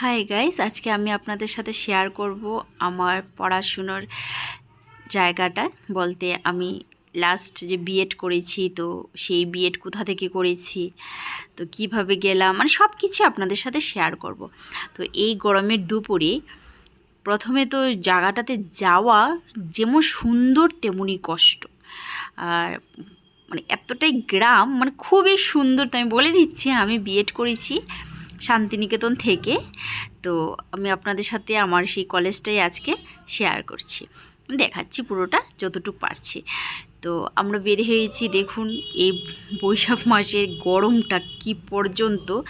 Hi guys আজকে আমি আপনাদের সাথে শেয়ার করব আমার পড়াশুনোর জায়গাটা। বলতে আমি লাস্ট যে বিএড করেছি, তো সেই বিএড কোথা থেকে করেছি, তো কীভাবে গেলাম মানে সব কিছু আপনাদের সাথে শেয়ার করব। তো এই গরমের দুপুরে প্রথমে তো জায়গাটাতে যাওয়া যেমন সুন্দর, তেমনই কষ্ট। আর মানে এতটাই গ্রাম মানে খুবই সুন্দর, তো আমি বলে দিচ্ছি, আমি বিএড করেছি। শান্তিনিকেতন থেকে। তো আমি আপনাদের সাথে আমার সেই কলেজটাই আজকে শেয়ার করছি। দেখাচ্ছি পুরোটা যতটুকু পারছি। তো আমরা বের হয়েছি, দেখুন, এই বৈশাখ মাসের গরমটা কি পর্যন্ত,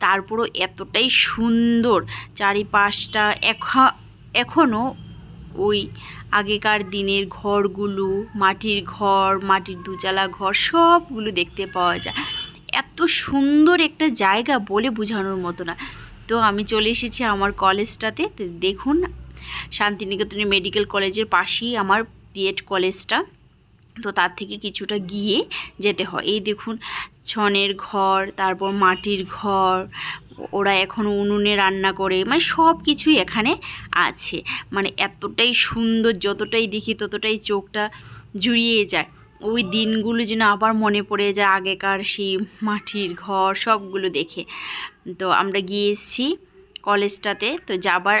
তারপরও এতটাই সুন্দর। চারিপাশটা এখ- এখনও ওই আগেকার দিনের ঘরগুলো, মাটির ঘর, মাটির দুচালা ঘর, সবগুলো দেখতে পাওয়া যায়। এত সুন্দর একটা জায়গা বলে বোঝানোর মতো না। তো আমি চলে এসেছি আমার কলেজটাতে। দেখুন, শান্তিনিকেতনের মেডিকেল কলেজের পাশেই আমার বিএড কলেজটা। তো তার থেকে কিছুটা গিয়ে যেতে হয়। এই দেখুন, ছনের ঘর, তারপর মাটির ঘর, ওরা এখন উনুনে রান্না করে। মানে সব কিছুই এখানে আছে। মানে এতটাই সুন্দর, যতটাই দেখি ততটাই চোখটা জুড়িয়ে যায়। ওই দিনগুলো যেন আবার মনে পড়ে যায়, আগেকার সেই মাটির ঘর সবগুলো দেখে। তো আমরা গিয়ে এসেছি কলেজটাতে, তো যাবার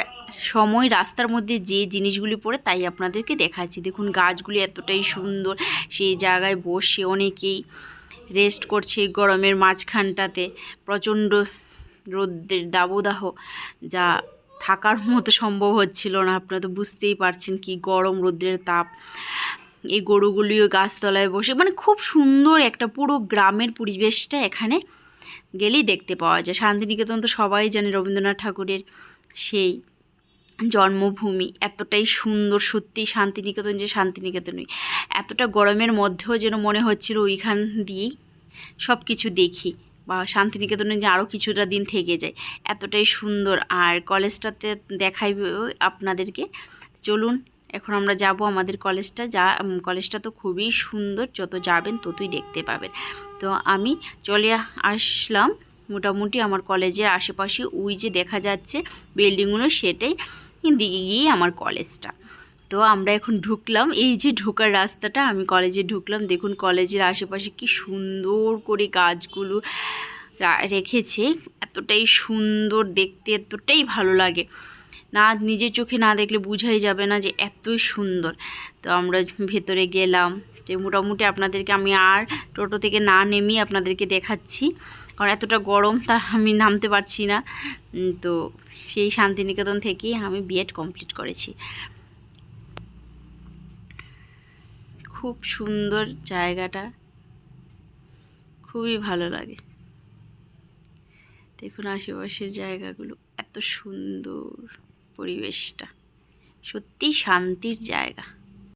সময় রাস্তার মধ্যে যে জিনিসগুলি পড়ে তাই আপনাদেরকে দেখাচ্ছি। দেখুন গাছগুলি এতটাই সুন্দর, সেই জায়গায় বসে অনেকেই রেস্ট করছে গরমের মাঝখানটাতে। প্রচণ্ড রোদ্রের দাবদাহ যা থাকার মতো সম্ভব হচ্ছিল না, আপনারা তো বুঝতেই পারছেন কি গরম রোদ্রের তাপ। এই গরুগুলিও গাছতলায় বসে মানে খুব সুন্দর একটা পুরো গ্রামের পরিবেশটা এখানে গেলেই দেখতে পাওয়া যায়। শান্তিনিকেতন তো সবাই জানে রবীন্দ্রনাথ ঠাকুরের সেই জন্মভূমি। এতটাই সুন্দর সত্যি শান্তিনিকেতন যে শান্তিনিকেতনই। এতটা গরমের মধ্যেও যেন মনে হচ্ছিল ওইখান দিয়েই সব কিছু দেখি বা শান্তিনিকেতনে যে আরও কিছুটা দিন থেকে যায়। এতটাই সুন্দর। আর কলেজটাতে দেখাইব আপনাদেরকে। চলুন এখন আমরা যাব আমাদের কলেজটা, যা কলেজটা তো খুবই সুন্দর, যত যাবেন ততই দেখতে পাবেন। তো আমি চলে আসলাম। মোটামুটি আমার কলেজের আশেপাশে ওই যে দেখা যাচ্ছে বিল্ডিংগুলো, সেটাই দিকে গিয়ে আমার কলেজটা। তো আমরা এখন ঢুকলাম। এই যে ঢোকার রাস্তাটা, আমি কলেজে ঢুকলাম। দেখুন কলেজের আশেপাশে কি সুন্দর করে গাছগুলো রেখেছে। এতটাই সুন্দর, দেখতে এতটাই ভালো লাগে। না, নিজের চোখে না দেখলে বুঝাই যাবে না যে এতই সুন্দর। তো আমরা ভেতরে গেলাম। যে মোটামুটি আপনাদেরকে আমি আর টোটো থেকে না নেমেই আপনাদেরকে দেখাচ্ছি। কারণ এতটা গরম, তা আমি নামতে পারছি না। তো সেই শান্তিনিকেতন থেকেই আমি বিএড কমপ্লিট করেছি। খুব সুন্দর জায়গাটা। খুবই ভালো লাগে। দেখুন আশেপাশের জায়গাগুলো, এত সুন্দর। পরিবেশটা। সত্যি শান্তির জায়গা।